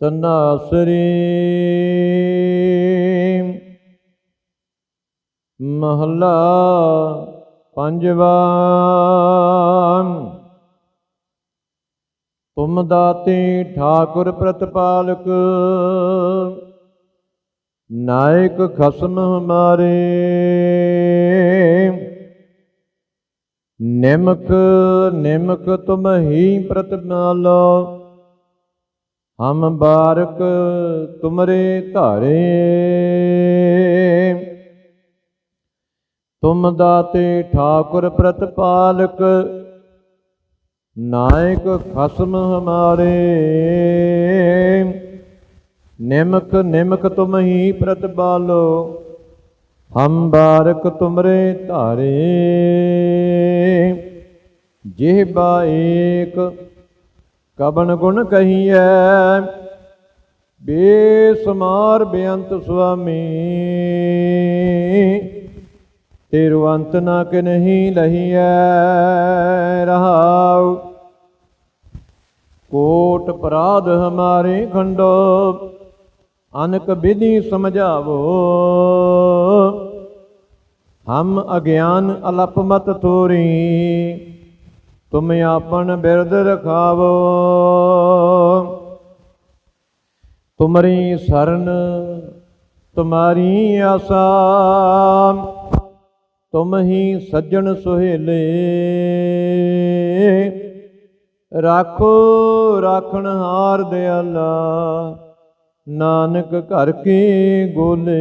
ਤਨਾਸਰੀ ਮਹਲਾ ਪੰਜਵਾ। ਤੁਮ ਦਾਤੇ ਠਾਕੁਰ ਪ੍ਰਤਪਾਲਕ, ਨਾਇਕ ਖਸਮ ਹਮਾਰੇ। ਨਿਮਕ ਨਿਮਕ ਤੁਮ ਹੀ ਪ੍ਰਤਪਾਲੋ ਹਮ ਬਾਰਕ ਤੁਮਰੇ ਧਾਰੇ। ਤੁਮ ਦਾਤੇ ਠਾਕੁਰ ਪ੍ਰਤਪਾਲਕ, ਨਾਇਕ ਖਸਮ ਹਮਾਰੇ। ਨਿਮਕ ਨਿਮਕ ਤੁਮ ਹੀ ਪ੍ਰਤਪਾਲੋ ਹਮ ਬਾਰਕ ਤੁਮਰੇ ਧਾਰੇ। ਜਿਹਬਾ ਏਕ ਕਬਨ ਗੁਣ ਕਹੀਐ। ਬੇਸਮਾਰ ਬੇਅੰਤ ਸੁਆਮੀ, ਤੇਰੂ ਅੰਤ ਨਾ ਕਿ ਨਹੀਂ ਲਹੀਐ ਰਹਾਉ। ਕੋਟ ਪਰਾਧ ਹਮਾਰੇ ਖੰਡੋ, ਅਨਕ ਵਿਧੀ ਸਮਝਾਵੋ। ਹਮ ਅਗਿਆਨ ਅਲਪ ਮਤ ਤੋਰੀ ਤੁਮ ਆਪਨ ਬਿਰਧ ਰਖਾਵੋ। ਤੁਮਰੀ ਸਰਨ, ਤੁਮਾਰੀ ਆਸਾ ਤੁਮ ਹੀ ਸੱਜਣ ਸੁਹੇਲੇ। ਰਾਖੋ ਰਾਖਣ ਹਾਰ ਦਿਆਲਾ, ਨਾਨਕ ਘਰ ਕੀ ਗੋਲੇ।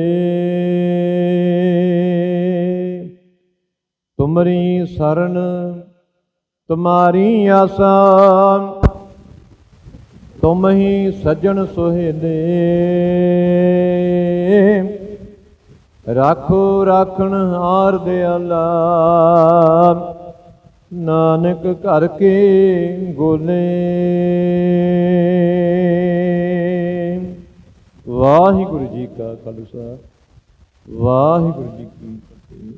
ਤੁਮਰੀ ਸਰਨ ਤੁਮਾਰੀ ਆਸਾਂ ਤੁਮ ਹੀ ਸੱਜਣ ਸੁਹੇਲੇ ਰਾਖੋ ਰਾਖਣ ਹਾਰ ਦਿਆਲਾ ਨਾਨਕ ਘਰ ਕੇ ਗੋਲੇ। ਵਾਹਿਗੁਰੂ ਜੀ ਕਾ ਖਾਲਸਾ, ਵਾਹਿਗੁਰੂ ਜੀ ਕੀ ਫਤਿਹ।